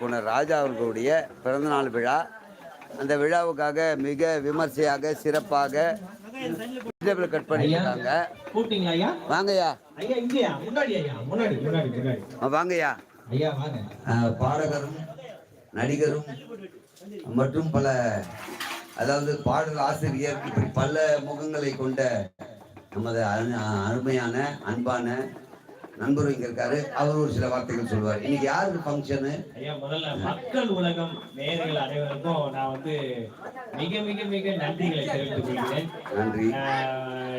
போன ராஜா அவர்களுடைய பிறந்தநாள் விழா. அந்த விழாவுக்காக மிக விமர்சையாக சிறப்பாக வெஜிடபிள் கட் ஐயா வாங்கய்யா. வாங்கய்யா. பாடகரும் நடிகரும் மற்றும் பல அதாவது பாடல் ஆசிரியர் இப்படி பல முகங்களை கொண்ட நமது அரு- அருமையான அன்பான நண்பர் இங்க இருக்காரு. அவர் ஒரு சில வார்த்தைகள் சொல்லுவார். இன்னைக்கு யாருக்கு ஃபங்க்ஷனு ஐயா முதல்ல மக்கள் உலகம் நேயர்கள் அனைவருக்கும் நான் வந்து மிக மிக மிக நன்றிகளை தெரிவித்துக் கொள்கிறேன். நன்றி.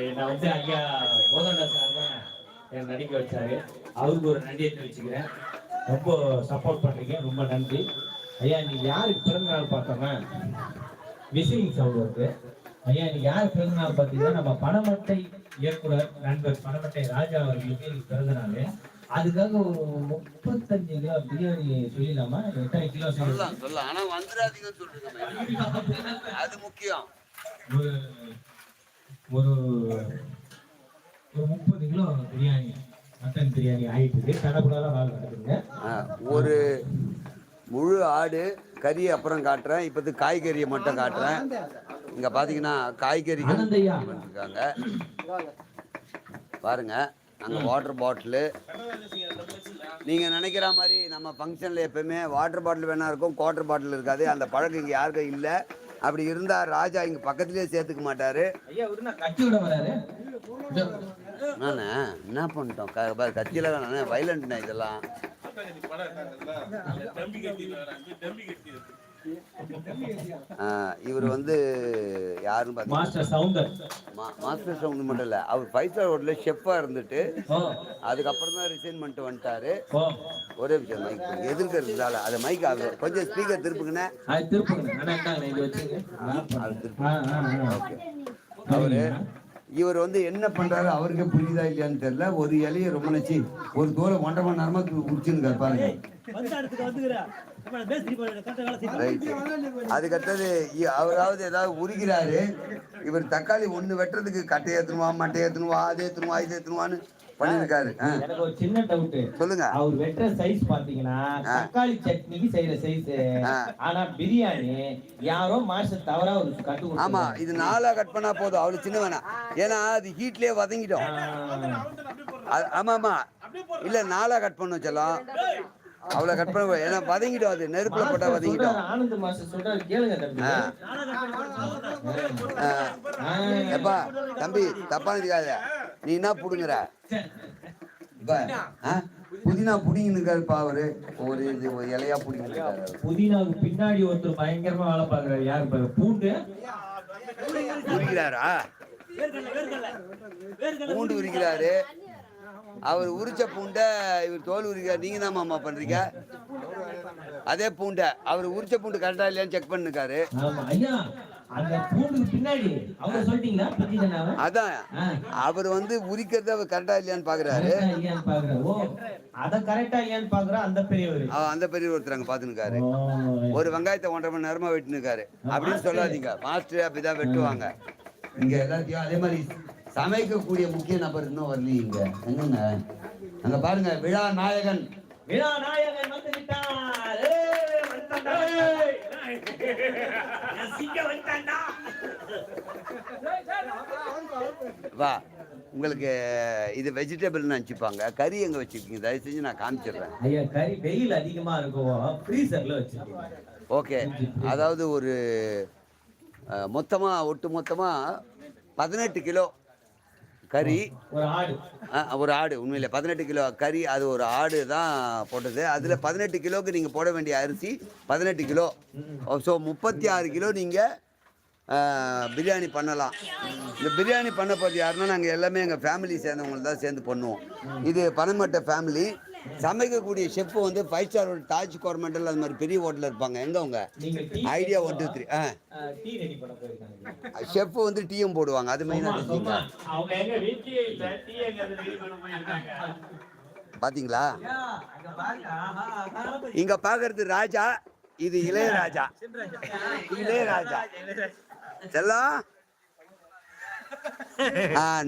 என்னை வந்து ஐயா கோதண்டா சார் தான் என்னை நடிக்க வச்சாரு. அவருக்கு ஒரு நன்றியை தெரிவிச்சுக்கிறேன். ரொம்ப சப்போர்ட் பண்றீங்க. ரொம்ப நன்றி. ஐயா நீங்க யாருக்கு பிறந்த நாள் பார்த்தோம்னா விசிலிங் சவுண்ட் வருது. ஐயா யார் பிறந்த நாள் பார்த்தீங்கன்னா நம்ம பணமட்டை இயக்குனர் நண்பர் பணமட்டை ராஜா அவர்களுக்கு இன்னைக்கு பிறந்த நாள். அதுக்காக ஒரு முப்பத்தஞ்சு கிலோ பிரியாணி சொல்லிடலாமா? எத்தனை கிலோ சொல்லலாம் சொல்லலாம். ஆனா வந்துடாதீங்கன்னு சொல்லுங்க அது முக்கியம். ஒரு ஒரு ஒரு முப்பது கிலோ பிரியாணி மட்டன் பிரியாணி ஆயிட்டு வேலை நடக்குதுங்க ஆ, ஒரு முழு ஆடு கறி அப்புறம் காட்டுறேன். இப்போது காய்கறியை மட்டும் காட்டுறேன். இங்க பாத்தீங்கன்னா காய்கறிகள் இருக்காங்க பாருங்க அங்க வாட்டர் பாட்டிலு நீங்க நினைக்கிற மாதிரி நம்ம ஃபங்க்ஷன்ல எப்பவுமே வாட்டர் பாட்டில் வேணா இருக்கும் குவாட்டர் பாட்டில் இருக்காது. அந்த பழக்கம் இங்க யாருக்கும் இல்லை. அப்படி இருந்தா ராஜா இங்க பக்கத்துலயே சேர்த்துக்க மாட்டாரு. நான் என்ன பண்ணிட்டோம்? க- கட்சியில வேணானே வைலண்ட்னா இதெல்லாம். இவர் வந்து யாருன்னு பார்த்தீங்கன்னா மாஸ்டர் சவுண்ட் மட்டும் இல்லை அவர் ஃபைவ் ஸ்டார் ஹோட்டலில் ஷெஃப்பாக இருந்துட்டு அதுக்கப்புறம் தான் ரிசைன் பண்ணிட்டு வந்துட்டாரு. ஒரே விஷயம் மைக் எதிர்க்க இருந்தால அது மைக் ஆகும் கொஞ்சம் ஸ்பீக்கர் திருப்புங்கண்ணே. அது திருப்புங்க திருப்பு ஓகே. அவரு இவர் வந்து என்ன பண்றாரு அவருக்கே புரியுதா இல்லையான்னு தெரியல. ஒரு இலையை ரொம்ப நச்சு ஒரு தூரம் ஒன்றரை மணி நேரமா உரிச்சுன்னு பாருங்க. அதுக்கடுத்தது அவராவது ஏதாவது உரிக்கிறாரு. இவர் தக்காளி ஒண்ணு வெட்டுறதுக்கு கட்டை ஏத்தணுமா மட்டை ஏத்தணுமா அது ஏத்தணுமா இது ஏத்தணுமான்னு பண்ணியிருக்காரு. ஆ, எனக்கு ஒரு சின்ன டவுட் சொல்லுங்க. அவர் வெட்டுற சைஸ் பாத்தீங்கன்னா தக்காளி சட்னிக்கு செய்யற சைஸ் ஆ. ஆனா பிரியாணி யாரோ மாஸ்டர் தவறா ஒரு கட்டு. ஆமா இது நாலா கட் பண்ணா போதும். அவரு சின்ன வேணாம் ஏன்னா அது ஹீட்லயே. அது- ஆமா ஆமா. இல்ல நாலா கட் பண்ண வச்சலாம் அவ்வளவு கட் பண்ண ஏன்னா வதங்கிட்டோம் அது. நெருப்புல போட்டா சொல்றாரு, ஆனந்த் மாஸ்டர் சொல்றாரு. கேளுங்க தம்பி. ஆ. ஆ. ஆ. எப்பா தம்பி தப்பா நினைக்காத நீ என்ன புடுங்குற? புதினா. புடிங்கன்னு இருக்காருப்பா அவரு. ஒரு இது ஒரு இலையா அவரு. புதினாவுக்கு பின்னாடி ஒருத்தர் பயங்கரமா வேலை பாக்குறாரு யாரு பாரு? பூண்டு. உரிக்கிறாரா? பூண்டு உரிக்கிறாரு. அவர் உரிச்ச பூண்டை இவர் தோல் உரிக்கிறார். நீங்க தான் மாமா பண்றீங்க. அதே பூண்டை. அவர் உரிச்ச பூண்டு கரெக்டா இல்லையான்னு செக் பண்ணிருக்காரு. அந்த பூண்டுக்கு பின்னாடி அவங்க சொல்லிட்டீங்களா புதினாவை அதான். அவர் வந்து உரிக்கிறத அவர் கரெக்டா இல்லையான்னு பாக்குறாரு. இல்லையான்னு பாக்குறேன் ஓ அத கரெக்டா இல்லையான்னு பாக்குறேன் அந்த பெரியவர். அந்த பெரிய ஒருத்தர் அங்க பாத்துனுக்காரு ஒரு வெங்காயத்தை ஒன்றரை மணி நேரமா வெட்டினுக்காரு அப்படின்னு சொல்லாதீங்க. மாஸ்டர் அப்படிதான் வெட்டுவாங்க. இங்க எல்லாத்தையும் அதே மாதிரி சமைக்கக்கூடிய முக்கிய நபர் இன்னும் வரலையே இங்க. என்னங்க? அங்க பாருங்க விழா நாயகன். விழா நாயகன் வந்து விட்டார் வா உங்களுக்கு இது வெஜிடபிள்னு நினச்சிப்பாங்க. கறி எங்க வச்சிருக்கீங்க? தயவு செஞ்சு நான் காமிச்சிடுறேன். ஐயா கறி வெயில் அதிகமா இருக்கும். ஃப்ரீசர்ல வச்சிருக்கீங்க. ஓகே. அதாவது ஒரு அஹ், மொத்தமா ஒட்டு மொத்தமா பதினெட்டு கிலோ கறி. ஒரு ஆடு. அஹ், ஒரு ஆடு உண்மையில. பதினெட்டு கிலோ கறி அது ஒரு ஆடு தான் போட்டது. அதில் பதினெட்டு கிலோக்கு நீங்கள் போட வேண்டிய அரிசி பதினெட்டு கிலோ. ஸோ முப்பத்தி ஆறு கிலோ நீங்கள் பிரியாணி பண்ணலாம். இந்த பிரியாணி பண்ண போகிறது யாருன்னா நாங்கள் எல்லாமே எங்கள் ஃபேமிலி சேர்ந்தவங்களை தான் சேர்ந்து பண்ணுவோம். இது பனமட்ட ஃபேமிலி சமைக்கக்கூடிய ஷெஃப் வந்து ஃபைவ் ஸ்டார் தாஜ் கவர்மெண்டல் அது மாதிரி பெரிய ஹோட்டலில் இருப்பாங்க. எங்கே அவங்க? ஐடியா ஒன் டூ த்ரீ ஆ. டீ ரெடி பண்ண போயிருக்காங்க. ஷெஃப் வந்து டீயும் போடுவாங்க. அது மெயினாக சும்மா, தெரிஞ்சுங்க சும்மா. அவங்க எங்க வீட்லயே இல்ல டீ எங்க ரெடி பண்ண போயிருக்காங்க? பார்த்தீங்களா. இங்க பாக்குறது ராஜா இது இளையராஜா. இளையராஜா. செல்லம்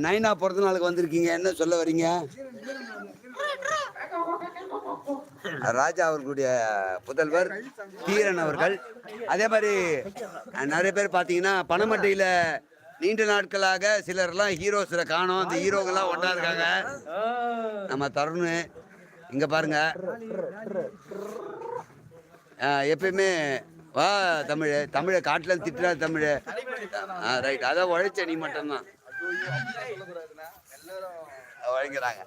நைனா பிறந்த நாளுக்கு வந்திருக்கீங்க. என்ன சொல்ல வரீங்க? ராஜா அவர்களுடைய புதல்வர் தீரன் அவர்கள். அதே மாதிரி நிறைய பேர் பார்த்தீங்கன்னா பணமட்டையில் நீண்ட நாட்களாக சிலர்லாம் ஹீரோஸில் காணோம். அந்த ஹீரோங்கெல்லாம் ஒன்றா இருக்காங்க. நம்ம தருண் இங்கே பாருங்க. எப்பயுமே வா தமிழ் தமிழை காட்டில் திட்டுறா தமிழ். ஆ ரைட் அதான் உழைச்ச நீ மட்டும்தான். உழைக்கிறாங்க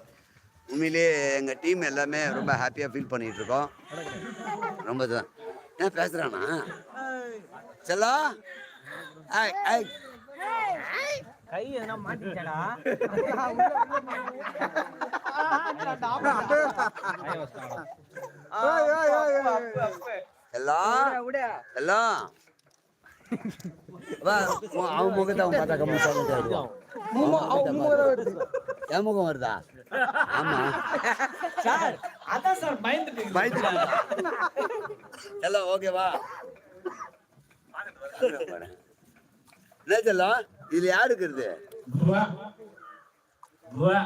உண்மையிலேயே எங்கள் டீம் எல்லாமே ரொம்ப ஹாப்பியாக ஃபீல் பண்ணிட்டு இருக்கோம் ரொம்ப தான் ஏன் பேசுகிறானா செல்லா? ஐ ஐ கை எதனா மாட்டிச்சடா எல்லாம் அவன் முகத்தை அவன் பார்த்தா கம்மி என் முகம் வருதா ஆமா சார் அதான் சார் பயந்துட்டு பயந்துட்டாங்க எல்லாம் ஓகேவா என்ன செல்லம் இதுல யாரு இருக்கிறது வா வா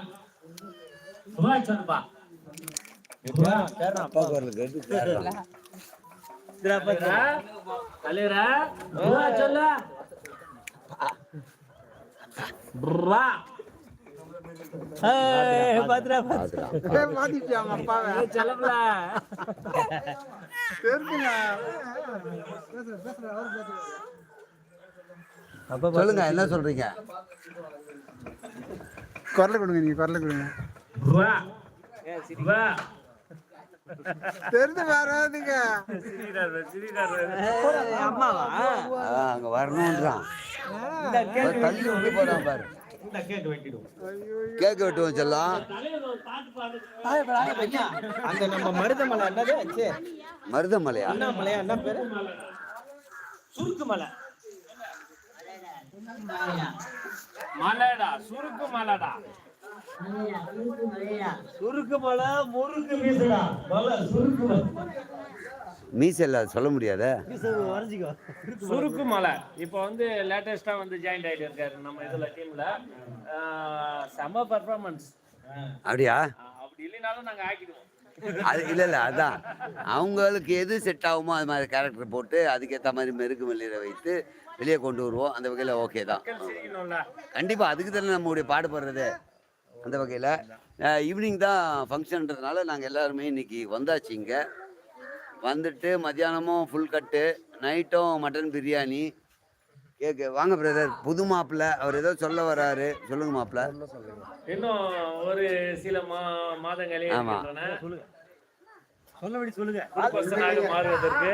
சொல்லுங்க என்ன சொல்றீங்க? குரலை கொடுங்க நீங்க குரலை கொடுங்க. தெரிஞ்சு வராதுங்க. அம்மாவா? அங்க வரணும்ன்றான் தள்ளி விட்டு போறான் பாரு. இந்த கேக் வெட்டிடுவோம். கேக் வெட்டுவோம் செல்லம் அந்த நம்ம மருதமலை என்னது? மருதமலையா? என்ன மலையா? என்ன பேரு? சுருக்கு மலை. மலைடா சுருக்கு மலைடா. சுருக்கு மலை முறுக்கு மீசுடா. மலை சுருக்கு மலை மீசல்ல சொல்ல முடியாத? சுருக்கு மலை. இப்போ வந்து லேட்டஸ்டா வந்து ஜாயின் ஆகிட்டு இருக்காரு நம்ம இதுல டீம்ல செம பர்ஃபார்மன்ஸ் அப்படியா? அப்படி இல்லைனாலும் நாங்க ஆக்கிடுவோம். அது இல்லை இல்லை அதான். அவங்களுக்கு எது செட் ஆகுமோ அது மாதிரி கேரக்டர் போட்டு அதுக்கேற்ற மாதிரி மெருகு மெல்லிரை வைத்து வெளியே கொண்டு வருவோம். அந்த வகையில் ஓகே தான். கண்டிப்பாக அதுக்கு தானே நம்மளுடைய பாடுபடுறது. அந்த வகையில் ஈவினிங் தான் ஃபங்க்ஷன்றதுனால நாங்கள் எல்லாருமே இன்னைக்கு வந்தாச்சு இங்கே. வந்துட்டு மத்தியானமும் ஃபுல் கட்டு நைட்டும் மட்டன் பிரியாணி கேக்கு வாங்க பிரதர் புது மாப்பிள்ளை அவர் ஏதோ சொல்ல வராரு. சொல்லுங்க மாப்பிள்ளை இன்னும் ஒரு சில மா மாதங்களே ஆமா. இருக்கின்றன. சொல்லபடி சொல்லுங்க. மாறுவதற்கு.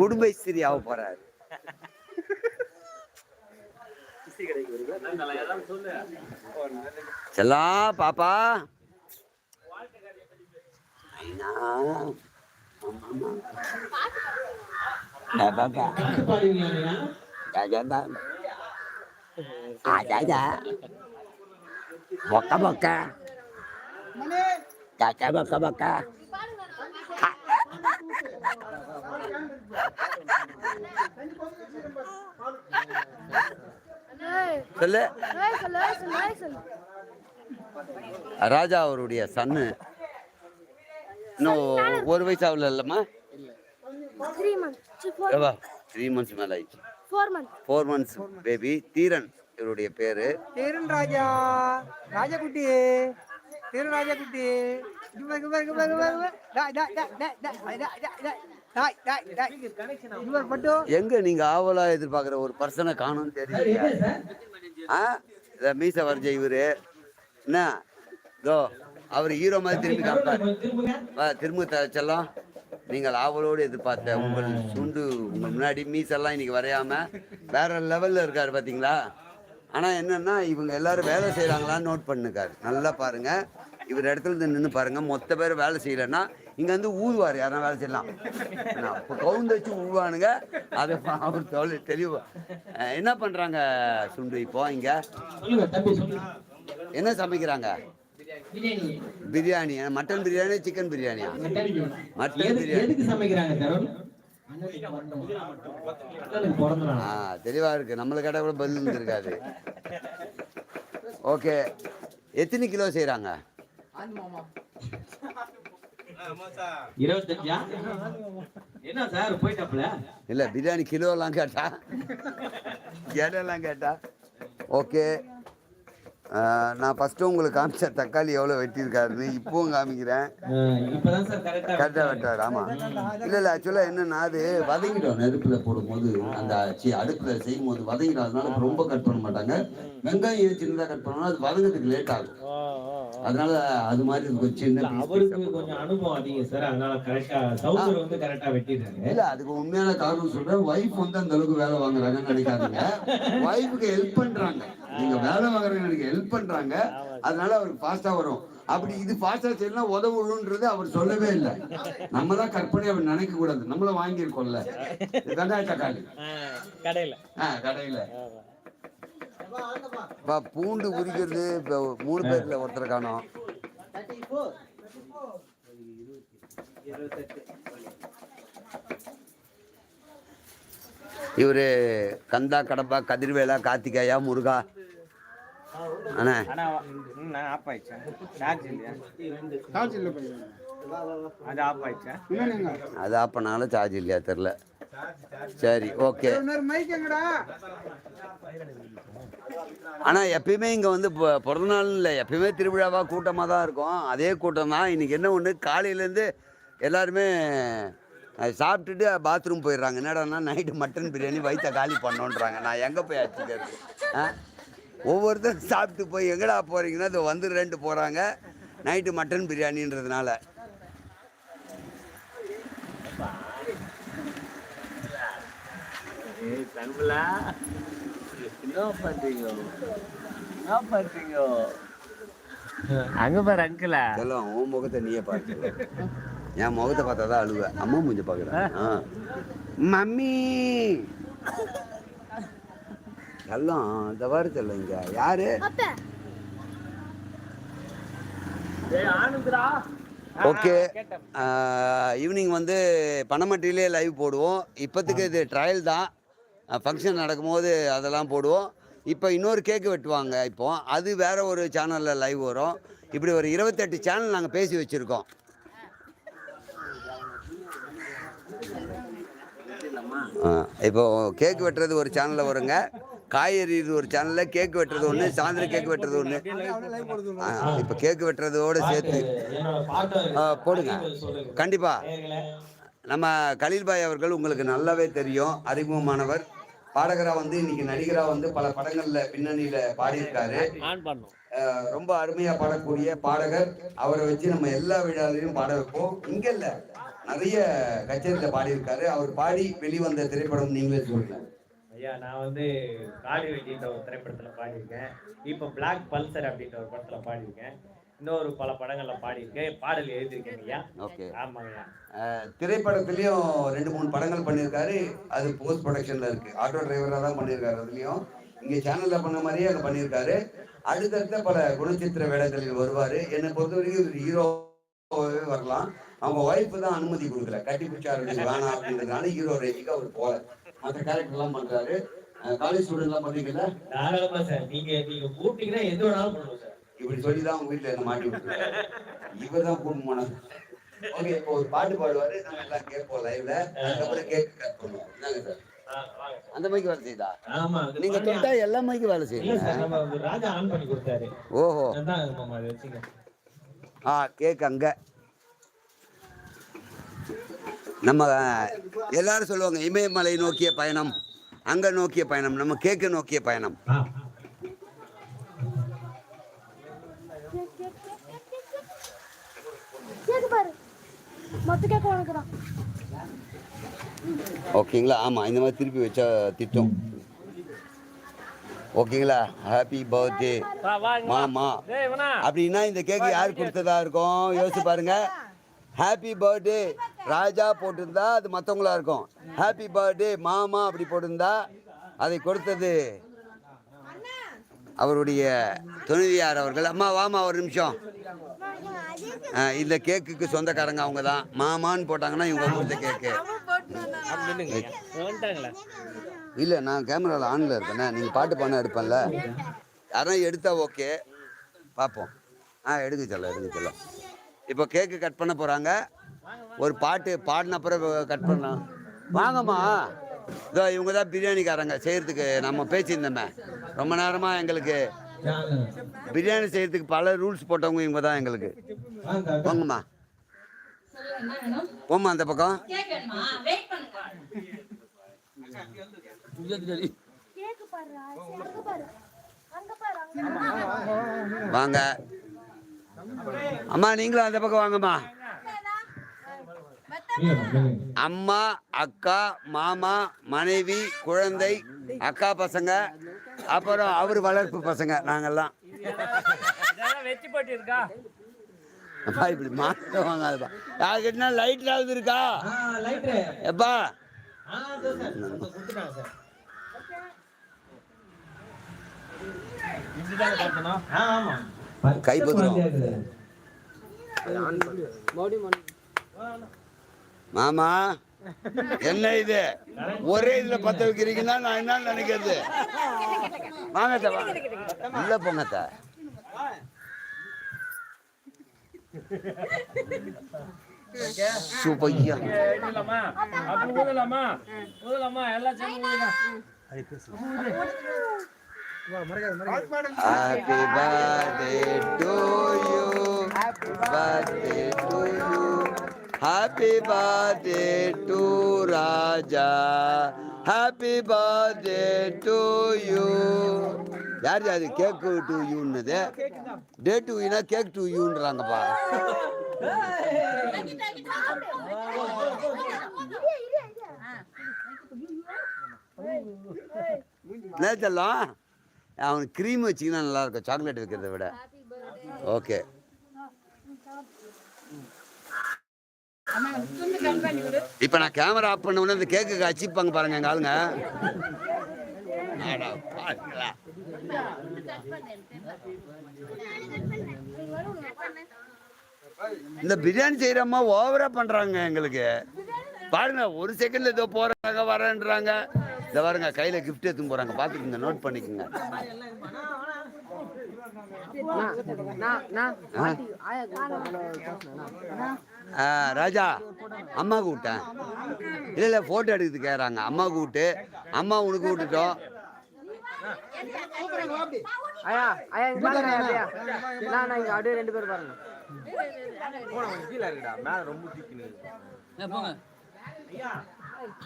குடும்ப ஸ்திரி ஆக போறாரு. செல்லம் பாப்பா பாப்பா அதாதா பொக்க பொக்க தாத்தா பொக்க பொக்க Thank you. சொல்லு. ராஜா அவருடைய சன்னு. இன்னும் ஒரு வயசு ஆகல இல்லம்மா? த்ரீ மந்த்ஸ் மேலே ஆயிடுச்சு. ஃபோர் மந்த்ஸ் பேபி தீரன் இவருடைய பேரு. தீரன் ராஜா. ராஜாக்குட்டி. தீரன் ராஜாக்குட்டி. எங்க நீங்க ஆவலா எதிர்பார்க்குற ஒரு பர்சனை காணும் தெரியல. ஆ? இதை மீச வரைஞ்ச இவரு. என்ன? இதோ அவர் ஹீரோ மாதிரி திரும்பி காப்பார் திரும்ப செல்லம். நீங்கள் ஆவலோடு எதிர்பார்த்த உங்கள் சுண்டு உங்கள் முன்னாடி மீசெல்லாம் இன்னைக்கு வரையாமல் வேற லெவலில் இருக்கார் பாத்தீங்களா? ஆனால் என்னென்னா இவங்க எல்லாரும் வேலை செய்கிறாங்களான்னு நோட் பண்ணுக்கார் நல்லா பாருங்கள் இவர் இடத்துல நின்று பாருங்கள் மொத்த பேர் வேலை செய்யலைன்னா இங்க வந்து ஊதுவார் யாரும் வேலை செய்யலாம். இப்போ கவுந்து வச்சு ஊதுவானுங்க. அதை அவர் தொலை தெளிவா. என்ன பண்றாங்க சுண்டு இப்போ இங்க? சொல்லுங்க தம்பி சொல்லுங்க. என்ன சமைக்கிறாங்க? பிரியாணி. பிரியாணி மட்டன் பிரியாணி சிக்கன் பிரியாணியா மட்டன் பிரியாணி. தெளிவா இருக்கு. நம்மளுக்கு கடை கூட பதில் இருந்திருக்காது ஓகே. எத்தனை கிலோ செய்றாங்க? இருபத்தஞ்சா? என்ன சார் போயிட்டாப்புல? இல்லை பிரியாணி கிலோலாம் கேட்டா எடையெல்லாம் கேட்டா ஓகே. நான் ஃபஸ்ட்டு உங்களுக்கு காமிச்ச தக்காளி எவ்வளோ வெட்டியிருக்காருன்னு இப்போவும் காமிக்கிறேன். இப்பதான் சார் கரெக்டா கரெக்டாக வெட்டார் ஆமாம் இல்லை இல்லை ஆக்சுவலாக என்னன்னா அது வதங்கிடும் நெருப்பில் போடும்போது அந்த சி அடுப்பில் செய்யும் போது வதங்கிடும். அதனால ரொம்ப கட் பண்ண மாட்டாங்க. வெங்காயம் சின்னதாக கட் பண்ணோம்னா அது வதங்கிறதுக்கு லேட் ஆகும். அதனால அது மாதிரி கொஞ்சம் அவருக்கு கொஞ்சம் அனுபவம் அதிகம் சார். அதனால கரெக்டா சவுந்தர் வந்து கரெக்டா வெட்டிடுறாரு. இல்ல அதுக்கு உண்மையான காரணம் சொல்றேன். ஒய்ஃப் வந்து அந்த அளவுக்கு வேலை வாங்குறாங்கன்னு நினைக்காதீங்க. ஒய்ஃபுக்கு ஹெல்ப் பண்றாங்க. நீங்க வேலை வாங்குறவங்களுக்கு ஹெல்ப் பண்றாங்க. அதனால அவருக்கு ஃபாஸ்டா வரும். அப்படி இது ஃபாஸ்டா செய்யலாம் உதவுன்றது அவர் சொல்லவே இல்லை. நம்ம தான் கற்பனை அவர் நினைக்க கூடாது. நம்மளும் வாங்கியிருக்கோம்ல. தக்காளி கடையில. ஆ கடையில. பா பூண்டு உரிக்கிறது இப்போ மூணு பேர்ல ஒருத்தர் காணோம். இவரு கந்தா கடப்பா கதிர்வேலா கார்த்திகேயா முருகா. அண்ணா. அது ஆஃப் சார்ஜ் இல்லையா தெரில சரி ஓகே. ஆனால் எப்பயுமே இங்கே வந்து பிறந்த நாள் இல்லை எப்பயுமே திருவிழாவாக கூட்டமாக தான் இருக்கும். அதே கூட்டம் தான். இன்றைக்கி என்ன ஒன்று காலையிலேருந்து எல்லாருமே சாப்பிட்டுட்டு பாத்ரூம் போயிடுறாங்க. என்னடான்னா நைட்டு மட்டன் பிரியாணி வயிற்ற காலி பண்ணோன்றாங்க. நான் எங்கே போய் அடிச்சுக்கிறது ஆ ஒவ்வொருத்தரும் சாப்பிட்டு போய் எங்கடா போகிறீங்கன்னா இது வந்து ரெண்டு போகிறாங்க நைட்டு மட்டன் பிரியாணின்றதுனால. அங்க பாரு அங்கிளா. எல்லாம் உன் முகத்தை நீயே பார்த்து என் முகத்தை பார்த்தா தான் அழுவ. அம்மா மூஞ்ச பார்க்குறேன் ஆ. மம்மி. எல்லாம் இந்த வாரத்தில் இங்க. யாரு? ஓகே. ஈவினிங் வந்து பணமட்டிலே லைவ் போடுவோம். இப்போத்துக்கு இது ட்ரையல் தான். ஃபங்க்ஷன் நடக்கும்போது அதெல்லாம் போடுவோம். இப்போ இன்னொரு கேக்கு வெட்டுவாங்க. இப்போ அது வேறு ஒரு சேனலில் லைவ் வரும். இப்படி ஒரு இருபத்தெட்டு சேனல் நாங்கள் பேசி வச்சுருக்கோம். இப்போ கேக் வெட்டுறது ஒரு சேனலில் வருங்க. காய்கறி இது ஒரு சேனலில் கேக் வெட்டுறது ஒன்று சாயந்தரம் கேக் வெட்டுறது ஒன்று இப்போ கேக் வெட்டுறதோடு சேர்த்து ஆ, போடுங்க. கண்டிப்பாக நம்ம கலீல்பாய் அவர்கள் உங்களுக்கு நல்லாவே தெரியும். அறிமுகமானவர். பாடகராக வந்து இன்னைக்கு நடிகராக வந்து பல படங்கள்ல பின்னணியில பாடியிருக்காரு. ரொம்ப அருமையா பாடக்கூடிய பாடகர். அவரை வச்சு நம்ம எல்லா விழாவிலையும் பாட வைப்போம். இங்க இல்ல நிறைய கச்சேரியில பாடியிருக்காரு. அவர் பாடி வெளிவந்த திரைப்படம் நீங்களே சொல்லுங்க. ஐயா நான் வந்து காளி வெட்டின்ற ஒரு திரைப்படத்துல பாடியிருக்கேன். இப்போ பிளாக் பல்சர் அப்படின்ற ஒரு படத்துல பாடியிருக்கேன். இன்னொரு பல படங்கள்ல பாடியிருக்கேன் பாடல் எழுதியிருக்கேன் ஐயா. ஓகே. ஆமாங்கய்யா. திரைப்படத்துலயும் ரெண்டு மூணு படங்கள் பண்ணியிருக்காரு. அது போஸ்ட் ப்ரொடக்ஷன்ல இருக்கு. ஆட்டோ டிரைவரா தான் பண்ணியிருக்காரு அதுலயும். இங்க சேனல்ல பண்ண மாதிரியே அங்க பண்ணியிருக்காரு. அடுத்தடுத்த பல குணச்சித்திர வேடங்களில் வருவாரு. என்னை பொறுத்த வரைக்கும் ஒரு ஹீரோவே வரலாம். அவங்க ஒய்ஃப் தான் அனுமதி கொடுக்கல. கட்டி பிடிச்சாரு வேணாம் அப்படின்றதுனால ஹீரோ ரேஞ்சுக்கு அவர் போல மற்ற கேரக்டர் எல்லாம் பண்றாரு. காலேஜ் ஸ்டூடெண்ட் எல்லாம் பண்ணீங்கல்ல தாராளமா சார் நீங்க நீங்க கூப்பிட்டீங்கன்னா எது வேணாலும் பண்ணுவோம் இப்படி சொல்லி தான் உங்க வீட்டுல என்ன மாட்டி விட்டுருக்காரு. இவர் தான் கூட்டு போனார் ஓகே இப்போ ஒரு பாட்டு பாடுவாரு நம்ம எல்லாம் கேட்போம் லைவ்ல அதுக்கப்புறம் கேக் கட் பண்ணுவோம் என்னங்க சார்? ஆ, வாங்க. அந்த மைக்கு வேலை செய்யுதா ஆமா நீங்க. தொட்டா எல்லா மைக்கு வேலை செய்யுங்க. ராஜா ஆன் பண்ணி கொடுத்தாரு. ஓஹோ. ஆ கேக் அங்க. நம்ம எல்லாரும் சொல்லுவாங்க இமயமலை நோக்கிய பயணம் அங்க நோக்கிய பயணம் நம்ம கேக்க நோக்கிய பயணம் ஆ கேக்கு பாரு மொத்த கேக்கு உனக்கு தான் ஓகேங்களா? ஆமா இந்த மாதிரி திருப்பி வச்சா திட்டம். ஓகேங்களா? ஹாப்பி பர்த்டே மாமா. அப்படின்னா இந்த கேக் யார் கொடுத்ததா இருக்கும்? யோசிச்சு பாருங்க. ஹாப்பி பர்த்டே ராஜா போட்டிருந்தா அது மற்றவங்களா இருக்கும். ஹாப்பி பர்த்டே மாமா அப்படி போட்டிருந்தா அதை கொடுத்தது அவருடைய துணைவியார் அவர்கள். அம்மா வாமா ஒரு நிமிஷம். ஆ, இந்த கேக்குக்கு சொந்தக்காரங்க அவங்க தான் மாமான்னு போட்டாங்கன்னா இவங்க கொடுத்த கேக்கு. இல்லை நான் கேமராவில் ஆனில் இருக்கேனே நீங்கள் பாட்டு பண்ண எடுப்பேன்ல அதான் எடுத்தா ஓகே. பார்ப்போம் ஆ எடுங்க சொல்ல எடுங்க சொல்ல இப்போ கேக்கு கட் பண்ண போகிறாங்க ஒரு பாட்டு பாடின அப்புறம் கட் பண்ணலாம். வாங்கம்மா. இதோ இவங்க தான் பிரியாணிக்காரங்க. செய்கிறதுக்கு நம்ம பேசியிருந்தோமே. ரொம்ப நேரமாக எங்களுக்கு பிரியாணி செய்கிறதுக்கு பல ரூல்ஸ் போட்டவங்க இவங்க தான் எங்களுக்கு. வாங்கம்மா. போம்மா அந்த பக்கம். கேக் வேணுமா வெயிட் பண்ணுங்க. கேக்கு பாருடா சரி, அங்க பாரு அங்க பாரு அங்க வாங்க. அம்மா நீங்களும் அந்த பக்கம் வாங்கம்மா. அம்மா அக்கா மாமா மனைவி குழந்தை அக்கா பசங்க அப்புறம் அவர் வளர்ப்பு பசங்க நாங்கெல்லாம். வெற்றி போட்டி இருக்கா அப்பா இப்படி மாற்ற வாங்காதப்பா யாருக்கிட்டனா லைட்லாவது இருக்கா எப்பா கை பத்திரம். மாமா என்ன இது ஒரே இதுல பத்த வைக்கிறீங்கன்னா நான் என்ன நினைக்கிறது வாங்கத்த வாங்க உள்ள போங்கத்த சூப்பையா ஊதலாமா அப்படி ஊதலாமா ஊதலாமா எல்லாம் சேர்ந்து ஊதலாம் Happy birthday to you. Birthday to you. Happy birthday to Raja. Happy birthday to you. யார் யார் கேக்கு டு யூன்னது டே டு யூனா கேக் டு யூன்றாங்கப்பா என்ன அவனுக்கு க்ரீம் வச்சிங்கன்னா நல்லா இருக்கும் சாக்லேட் வைக்கிறத விட. ஓகே இப்போ நான் கேமரா ஆஃப் பண்ண உடனே இந்த கேக்கு அச்சிப்பாங்க பாருங்க எங்க ஆளுங்க. இந்த பிரியாணி செய்யறம்மா ஓவரா பண்றாங்க எங்களுக்கு. பாருங்க ஒரு செகண்ட்ல இதோ போறாங்க வரேன்றாங்க. இந்த பாருங்க கையில கிஃப்ட் எடுத்து போறாங்க. பாத்துக்கோங்க நோட் பண்ணிக்கோங்க. ராஜா அம்மா கூப்பிட்டேன். இல்லை இல்லை ஃபோட்டோ எடுக்கிறது கேட்குறாங்க அம்மா கூப்பிட்டு அம்மா உனக்கு விட்டுட்டோம் ஐயா ஐயா இங்க பாருங்க ஐயா நான் நான் இங்க அப்படியே ரெண்டு பேரும் பாருங்க. கீழே இருக்குடா மேல ரொம்ப தூக்கி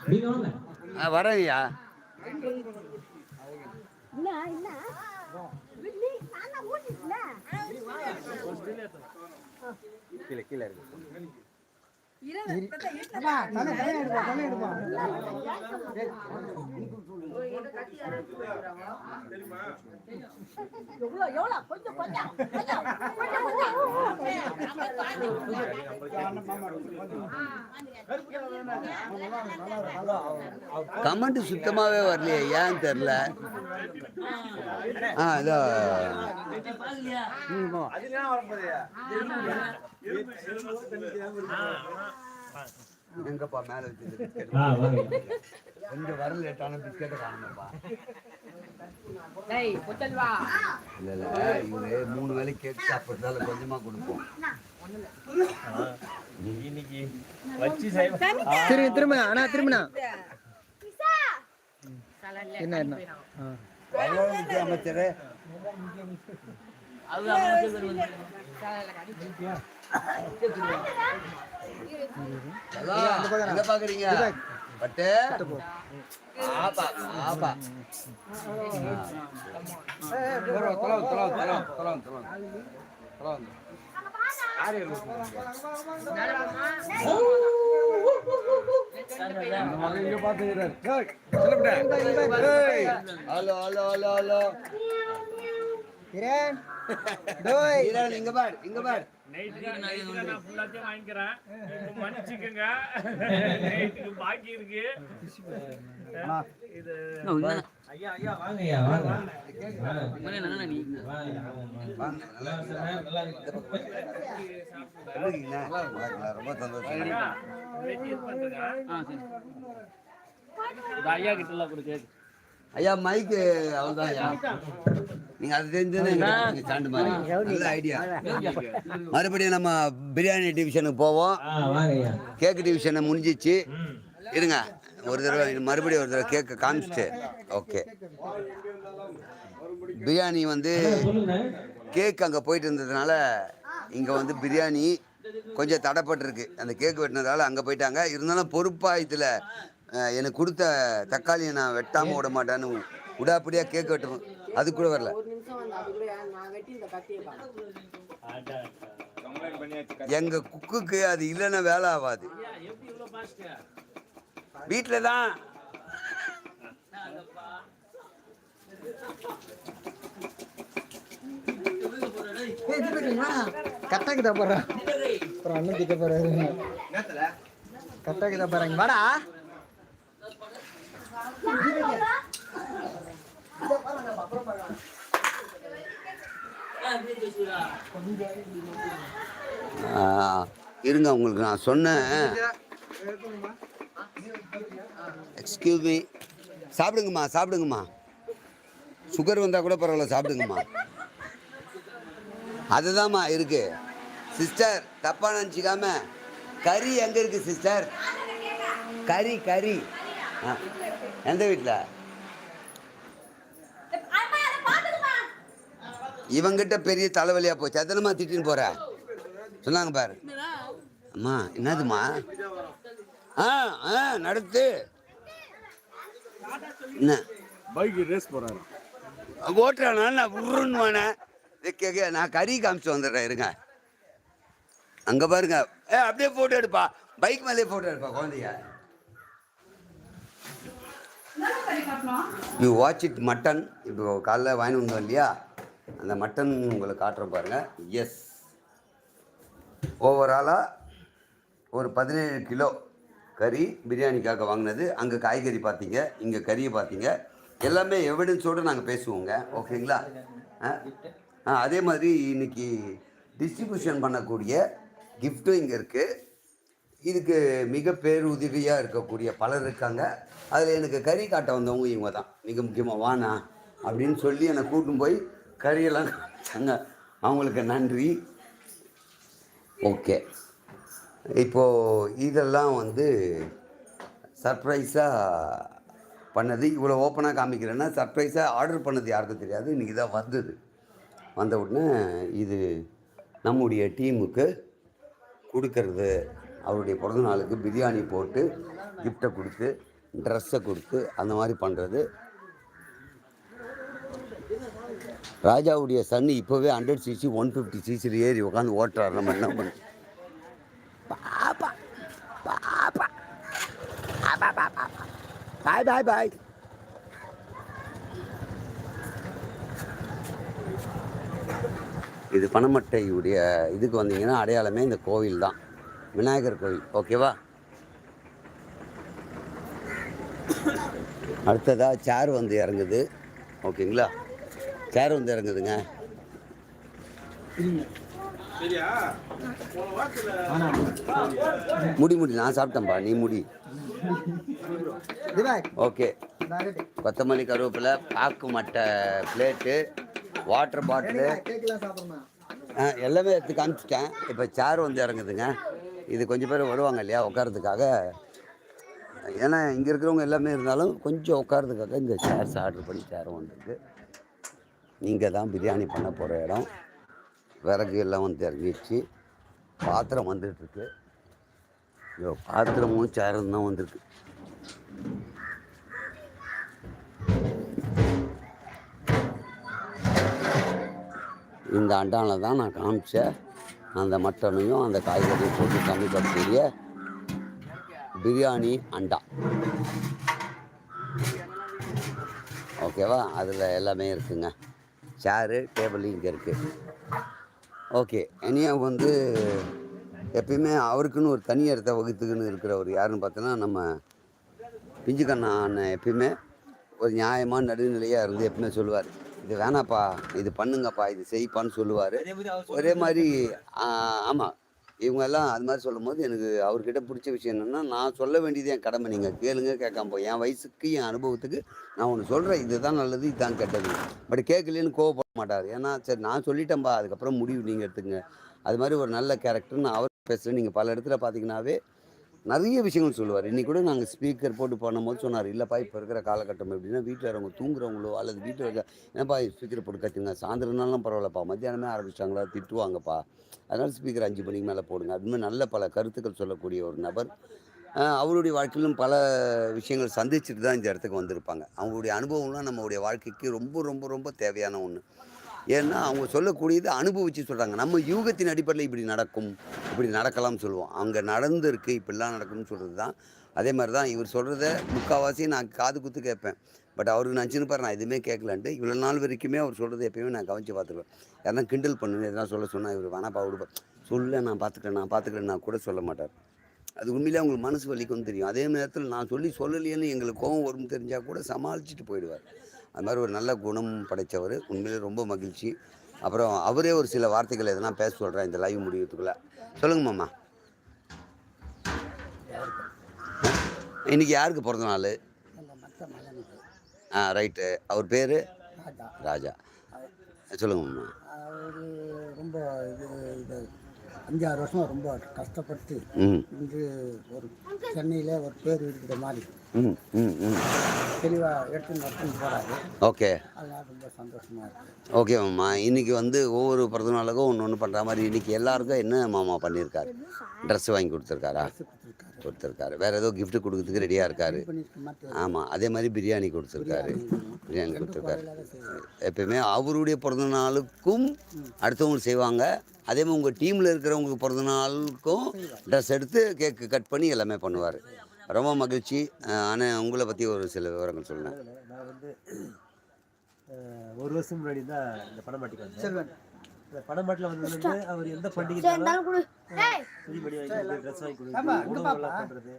நீங்க வாங்க ஆ, வரேன் ஐயா கீழே கீழே இருக்கு எவ்வளோ எவ்வளோ கொஞ்சம் கொஞ்சம் கமெண்ட் சுத்தமாகவே வரலையே ஏன்னு தெரில ஆ இதோ. அதுலாம் வரப்போதே எங்கப்பா மேலே கொஞ்சம் வர லேட்டான பிஸ்கெட்டை காணுங்கப்பா. இல்லை இல்லை மூணு வேலைக்கு கேக் சாப்பிட்றதால கொஞ்சமாக கொடுப்போம். திரும்ப திரும்ப அண்ணா திரும்பினா? என்ன என்ன? எங்க பாக்குறீங்க? பட்டு. ஆப்பா ஆப்பா. Hello hello hello hello. Kiran டோய். ஈரன் இங்க பார் இங்க பார். நான் ஃபுல்லாத்தையும் வாங்கிக்கிறேன். மன்னிச்சுக்கோங்க. நைட்டுக்கு பாக்கி இருக்கு. இது ஐயா ஐயா வாங்க ஐயா வாங்க? ரொம்ப சந்தோஷம். ஐயா கிட்ட எல்லாம் கொடுத்து ஐயா மைக்கு அவ்வளோதான் ஐயா. நீங்கள் அது தெரிஞ்சது ஸ்டாண்டு மாதிரி நல்ல ஐடியா மறுபடியும் நம்ம பிரியாணி டிவிஷனுக்கு போவோம். கேக்கு டிவிஷனை முடிஞ்சிச்சு. இருங்க. ஒரு தடவை மறுபடியும் ஒரு தடவை கேக்கை காமிச்சிட்டு. ஓகே பிரியாணி வந்து கேக் அங்கே போயிட்டு இருந்ததுனால இங்கே வந்து பிரியாணி கொஞ்சம் தடைப்பட்டிருக்கு. அந்த கேக் வெட்டினதால அங்கே போயிட்டாங்க. இருந்தாலும் பொறுப்பாக இதில் எனக்கு கொடுத்த தக்காளியை நான் வெட்டாமல் விட மாட்டேன்னு உடாப்படியாக கேக் வெட்டணும் அது கூட வரல. எங்கள் குக்குக்கு அது இல்லைன்னா வேலை ஆகாது. வீட்டில் தான். தான் போகிறேன் அப்புறம் அண்ணன் திட்ட போகிறாரு கரெக்டாக தான் போகிறாங்க வாடா. இருங்க உங்களுக்கு நான் சொன்னேன். எக்ஸ்கியூஸ் மீ சாப்பிடுங்கம்மா சாப்பிடுங்கம்மா. சுகர் வந்தால் கூட பரவாயில்ல சாப்பிடுங்கம்மா. அதுதாம்மா இருக்கு. சிஸ்டர் தப்பாக நினச்சிக்காம. கறி எங்கே இருக்கு சிஸ்டர் கறி கறி. எந்த வீட்டில் இவங்கிட்ட பெரிய தலைவலியாக போச்சு. அதனமா திட்டின்னு போற? சொன்னாங்க பாரு. அம்மா என்னதும்மா? ஆ ஆ நடத்து. என்ன? பைக் ரேஸ் போறாரு. ஓட்டுறானா? நான் உருன்னுவானே கேட்க நான் கறி காமிச்சு வந்துடுறேன் இருங்க. அங்கே பாருங்க. ஏ அப்படியே ஃபோட்டோ எடுப்பா. பைக் மேலே ஃபோட்டோ எடுப்பா குழந்தைய. யூ வாட்ச் இட் மட்டன் இப்போ காலைல வாங்கிட்டு வந்தோம் இல்லையா? அந்த மட்டன் உங்களை காட்டுறேன் பாருங்கள் எஸ் ஓவராலாக ஒரு பதினேழு கிலோ கறி பிரியாணிக்காக வாங்கினது. அங்கே காய்கறி பார்த்தீங்க இங்கே கறியை பார்த்தீங்க. எல்லாமே எவிடன்ஸோடு நாங்கள் பேசுவோங்க. ஓகேங்களா? ஆ? ஆ, அதே மாதிரி இன்னைக்கு டிஸ்ட்ரிபியூஷன் பண்ணக்கூடிய கிஃப்ட்டும் இங்கே இருக்குது இதுக்கு மிக பேருதவியாக இருக்கக்கூடிய பலர் இருக்காங்க. அதில் எனக்கு கறி காட்ட வந்தவங்க இவங்க தான் மிக முக்கியமாக வானா அப்படின்னு சொல்லி என்னை கூட்டும் போய் கறியெல்லாம் காமிச்சாங்க. அவங்களுக்கு நன்றி. ஓகே. இப்போது இதெல்லாம் வந்து சர்ப்ரைஸாக பண்ணது. இவ்வளோ ஓப்பனாக காமிக்கிறேன்னா சர்ப்ரைஸாக ஆர்டர் பண்ணது யாருக்கும் தெரியாது. இன்றைக்கி தான் வந்தது. வந்த உடனே இது நம்முடைய டீமுக்கு கொடுக்கறது. அவருடைய பிறந்தநாளுக்கு பிரியாணி போட்டு கிஃப்ட்டை கொடுத்து ட்ரெஸ்ஸை கொடுத்து அந்த மாதிரி பண்ணுறது. ராஜாவுடைய சன் இப்போவே ஹண்ட்ரட் சிசி ஒன் ஃபிஃப்டி சிசியில் ஏறி உட்காந்து ஓட்டுறாரு. நம்ம என்ன பண்ண பாப்பா பாப்பா. பாய் பாய் பாய். இது பனமட்டையுடைய இதுக்கு வந்தீங்கன்னா அடையாளமே இந்த கோவில் தான். விநாயகர் கோவில். ஓகேவா? அடுத்ததாக சேர் வந்து இறங்குது. ஓகேங்களா சேர் வந்து இறங்குதுங்க. முடி முடி நான் சாப்பிட்டேன்பா நீ முடி. ஓகே கொத்தமல்லி கருவேப்பிலை பாக்கு மட்டை பிளேட்டு வாட்டர் பாட்டிலு எல்லாமே எடுத்து காமிச்சிட்டேன். இப்போ சேர் வந்து இறங்குதுங்க. இது கொஞ்சம் பேர் வருவாங்க இல்லையா உட்காரதுக்காக ஏன்னா இங்கே இருக்கிறவங்க எல்லாமே இருந்தாலும் கொஞ்சம் உட்காரதுக்காக இந்த சேர்ஸ் ஆர்டர் பண்ணி சேரும் வந்துருக்கு நீங்கள் தான் பிரியாணி பண்ண போகிற இடம். விறகு எல்லாம் வந்து இறங்கிடுச்சு. பாத்திரம் வந்துட்டுருக்கு ஐயோ பாத்திரமும் சேரும் தான் வந்திருக்கு. இந்த அண்டானில் தான் நான் காமிச்சேன். அந்த மட்டனையும் அந்த காய்கறியும் போட்டு சமைக்கக்கூடிய பிரியாணி அண்டா. ஓகேவா? அதில் எல்லாமே இருக்குங்க. சேரு டேபிள் இங்கே இருக்குது ஓகே இனியா வந்து எப்பயுமே அவருக்குன்னு ஒரு தனி இடத்த வகுத்துக்குன்னு இருக்கிறவர் யாருன்னு பார்த்தோன்னா நம்ம பிஞ்சுக்கண்ணா அண்ணன் எப்பயுமே ஒரு நியாயமான நடுநிலையாக இருந்து எப்பவுமே சொல்லுவார். இது வேணாப்பா இது பண்ணுங்கப்பா இது செய்ப்பான்னு சொல்லுவார். ஒரே மாதிரி ஆமாம் இவங்க எல்லாம் அது மாதிரி சொல்லும்போது எனக்கு அவர்கிட்ட பிடிச்ச விஷயம் என்னென்னா நான் சொல்ல வேண்டியது என் கடமை. நீங்கள் கேளுங்க கேட்காம போய் என் வயசுக்கு என் அனுபவத்துக்கு நான் ஒன்று சொல்கிறேன் இதுதான் நல்லது இதுதான் கெட்டது. பட் கேட்கலன்னு கோவப்பட மாட்டார். ஏன்னா சரி நான் சொல்லிட்டேன்பா அதுக்கப்புறம் முடிவு நீங்கள் எடுத்துங்க அது மாதிரி ஒரு நல்ல கேரக்டர்னு அவர் பேசுகிறேன் நீங்கள் பல இடத்துல பார்த்தீங்கன்னாவே நிறைய விஷயங்கள் சொல்லுவார். இன்றைக்கி கூட நாங்கள் ஸ்பீக்கர் போட்டு பண்ணும்போது சொன்னார் இல்லைப்பா இப்போ இருக்கிற காலகட்டம் எப்படின்னா வீட்டில் இருக்கவங்க தூங்குறவங்களோ அல்லது வீட்டில் இருக்க ஏன்ப்பா ஸ்பீக்கர் போட்டு கட்டுங்க சாயந்தரம்னாலும் பரவாயில்லப்பா மத்தியானமே ஆரம்பிச்சிட்டாங்களா திட்டுவாங்கப்பா. அதனால் ஸ்பீக்கர் அஞ்சு மணிக்கு மேலே போடுங்க. அதுமாதிரி நல்ல பல கருத்துக்கள் சொல்லக்கூடிய ஒரு நபர். அவருடைய வாழ்க்கையிலும் பல விஷயங்கள் சந்திச்சுட்டு தான் இந்த இடத்துக்கு வந்திருப்பாங்க. அவங்களுடைய அனுபவம்லாம் நம்மளுடைய வாழ்க்கைக்கு ரொம்ப ரொம்ப ரொம்ப தேவையான ஒன்று ஏன்னா அவங்க சொல்லக்கூடியது அனுபவித்து சொல்கிறாங்க நம்ம யூகத்தின் அடிப்படையில் இப்படி நடக்கும். இப்படி நடக்கலாம்னு சொல்லுவோம். அங்கே நடந்திருக்கு இப்படிலாம் நடக்கும்னு சொல்கிறது தான். அதே மாதிரி தான் இவர் சொல்கிறத முக்கால்வாசி நான் காது குத்து கேட்பேன். பட் அவருக்கு நான் பாரு நான் எதுவுமே கேட்கலான்ட்டு இவ்வளோ நாள் வரைக்குமே அவர் சொல்கிறது எப்பயுமே நான் கவனித்து பார்த்துருவேன். யாரா கிண்டல் பண்ணுன்னு எதனா சொல்ல சொன்னால் இவர் வேணாப்பா விடுப்பேன் சொல்ல நான் பார்த்துக்கிறேன் நான் பார்த்துக்கிறேன் நான் கூட சொல்ல மாட்டார். அது உண்மையிலே அவங்களுக்கு மனசு வலிக்கும் தெரியும். அதே நேரத்தில் நான் சொல்லி சொல்லலையேன்னு எங்களுக்கு கோவம் வரும்னு தெரிஞ்சால் கூட சமாளிச்சுட்டு போயிடுவார். அது மாதிரி ஒரு நல்ல குணம் படைத்தவர் உண்மையிலே ரொம்ப மகிழ்ச்சி. அப்புறம் அவரே ஒரு சில வார்த்தைகள் எதனா பேச சொல்கிறேன் இந்த லைவ் முடியறதுக்குள்ளே. சொல்லுங்க மாமா. இன்னைக்கு யாருக்கு பிறந்த நாள்? ஆ ரைட்டு. அவர் பேர்? ராஜா. சொல்லுங்க மாமா. அவர் ரொம்ப இது அஞ்சாறு வருஷம் ரொம்ப கஷ்டப்பட்டு இன்று ஒரு சென்னையில் ஒரு பேர் இருக்கிற மாதிரி. ம் ம் ம். தெளிவாக எடுத்து நடத்துன்னு போகிறாரு ஓகே. அதனால் ரொம்ப சந்தோஷமாக இருக்குது ஓகே மாமா. இன்னைக்கு வந்து ஒவ்வொரு பிறந்த நாளுக்கும் ஒன்று ஒன்று பண்ணுற மாதிரி இன்னைக்கு எல்லாருக்கும் என்ன மாமா பண்ணியிருக்காரு ட்ரெஸ் வாங்கி கொடுத்துருக்காரா? கொடுத்துருக்காரு. கொடுத்துருக்காரு. வேற ஏதோ gift கொடுக்கறதுக்கு ரெடியாக இருக்காரு. ஆமாம் அதே மாதிரி பிரியாணி கொடுத்துருக்காரு. பிரியாணி கொடுத்துருக்காரு. எப்பயுமே அவருடைய பிறந்த நாளுக்கும் அடுத்தவங்க செய்வாங்க. அதே மாதிரி உங்கள் டீமில் இருக்கிறவங்களுக்கு பிறந்த நாளுக்கும் ட்ரெஸ் எடுத்து கேக்கு கட் பண்ணி எல்லாமே பண்ணுவார். ரொம்ப மகிழ்ச்சி. ஆனால் உங்களை பற்றி ஒரு சில விவரங்கள் சொல்லுங்கள் நான் வந்து அஹ், ஒரு வருஷம் முன்னாடி தான் இந்த பணமாட்டிக்கு வந்தேன் இந்த பணமாட்டில் வந்து அவர் எந்த பண்டிகை துணிமணி வாங்கி ட்ரெஸ் வாங்கி கொடுத்து உணவுலாம் பண்ணுறது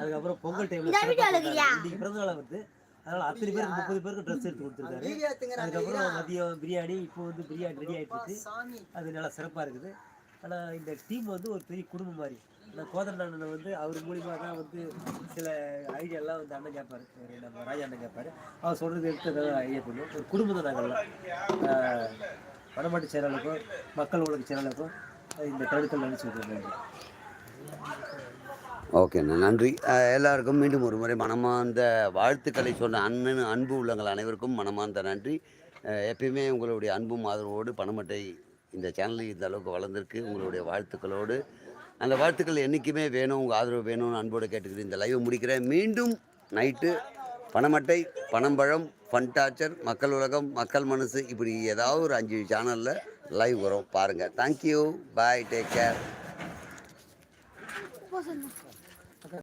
அதுக்கப்புறம் பொங்கல் டைம்ல இன்னைக்கு பிறந்த நாள் வந்து. அதனால அத்தனை பேருக்கு முப்பது பேருக்கு ட்ரெஸ் எடுத்து கொடுத்துருக்காரு. அதுக்கப்புறம் மதியம் பிரியாணி இப்போ வந்து பிரியாணி ரெடி ஆயிட்டு இருக்கு. அது நல்லா சிறப்பாக இருக்குது. ஆனால் இந்த டீம் வந்து ஒரு பெரிய குடும்பம் மாதிரி. நான் கோதண்ட அண்ணன் வந்து அவர் மூலியமாக தான் வந்து சில ஐடியாலாம் வந்து அண்ணன் கேட்பாரு நம்ம ராஜா அண்ணன் கேட்பாரு அவர் சொல்கிறது எடுத்து ஐடியா பண்ணுவோம் ஒரு குடும்பம் தான் நாங்கள்லாம். வடமாட்டு சேனலுக்கும் மக்கள் உலக சேனலுக்கும் இந்த தடுக்கல் நினைச்சு விட்டுருக்காங்க ஓகேண்ணா நன்றி. எல்லாருக்கும் மீண்டும் ஒரு முறை மனமார்ந்த வாழ்த்துக்களை சொன்ன அண்ணன் அன்பு உள்ளங்கள் அனைவருக்கும் மனமார்ந்த நன்றி. எப்பயுமே உங்களுடைய அன்பும் ஆதரவோடு பணமட்டை இந்த சேனல் இந்த அளவுக்கு வளர்ந்துருக்கு. உங்களுடைய வாழ்த்துக்களோடு. அந்த வாழ்த்துக்கள் என்றைக்குமே வேணும் உங்கள் ஆதரவு வேணும்னு அன்போடு கேட்டுக்கிட்டு இந்த லைவை முடிக்கிறேன். மீண்டும் நைட்டு பணமட்டை பணம்பழம் ஃபன் டார்ச்சர் மக்கள் உலகம் மக்கள் மனசு இப்படி ஏதாவது ஒரு அஞ்சு சேனலில் லைவ் வரும். பாருங்கள் தேங்க்யூ பாய் டேக் கேர்